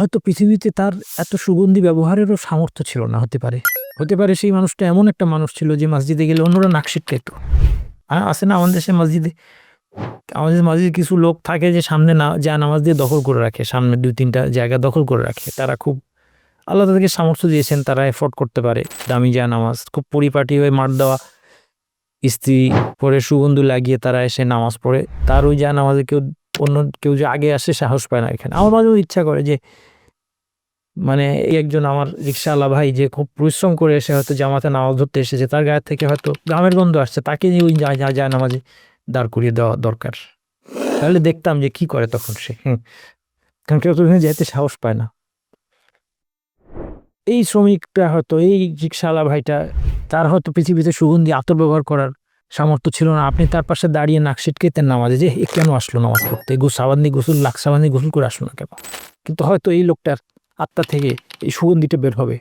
হয়তো পৃথিবীতে তার এত সুগন্ধি ব্যবহারেরও সামর্থ্য ছিল না, হতে পারে। হতে পারে সেই মানুষটা এমন একটা মানুষ ছিল যে মসজিদে গেলে অন্যরা নাকশিট খেত হ্যাঁ আছে না আমাদের দেশে মসজিদে? আমাদের মসজিদে কিছু লোক থাকে যে সামনে না, যা নামাজ দিয়ে দখল করে রাখে, সামনে দুই, তিনটা জায়গা দখল করে রাখে। তারা খুব আল্লাহ তাদেরকে সামর্থ্য দিয়েছেন, তারা এফোর্ড করতে পারে। দামি যা নামাজ, খুব পরিপাটি হয়ে মার দেওয়া। স্ত্রী পরে সুগন্ধি লাগিয়ে তারা এসে নামাজ পড়ে। তার ওই যা নামাজে কেউ, অন্য কেউ যে আগে আসে সাহস পায় না এখানে। আমার মাঝেও ইচ্ছা করে যে মানে একজন আমার রিক্সাওয়ালা ভাই যে খুব পরিশ্রম করে এসে হয়তো জামাতে নামাজ ধরতে এসেছে, তার গায়ে থেকে হয়তো গ্রামের গন্ধ আসছে, তাকে ওই যা যা যা নামাজে দাঁড় করিয়ে দেওয়া দরকার। তাহলে দেখতাম যে কি করে তখন সে। কারণ কেউ তো যেতে সাহস পায় না। এই শ্রমিকটা হয়তো, এই রিক্সাওয়ালা ভাইটা, তার হয়তো পৃথিবীতে সুগন্ধি আতর ব্যবহার করার সামর্থ্য ছিল না। আপনি তার পাশে দাঁড়িয়ে নাকশিট খেতেন নামাজে, যে কেন আসলো নামাজ পড়তে? গু সাবান্দি গোসল লাখ সাবান্দি গোসল করে আসলো না কেন? কিন্তু হয়তো এই লোকটার আত্মা থেকে এই সুগন্ধিটা বের হবে।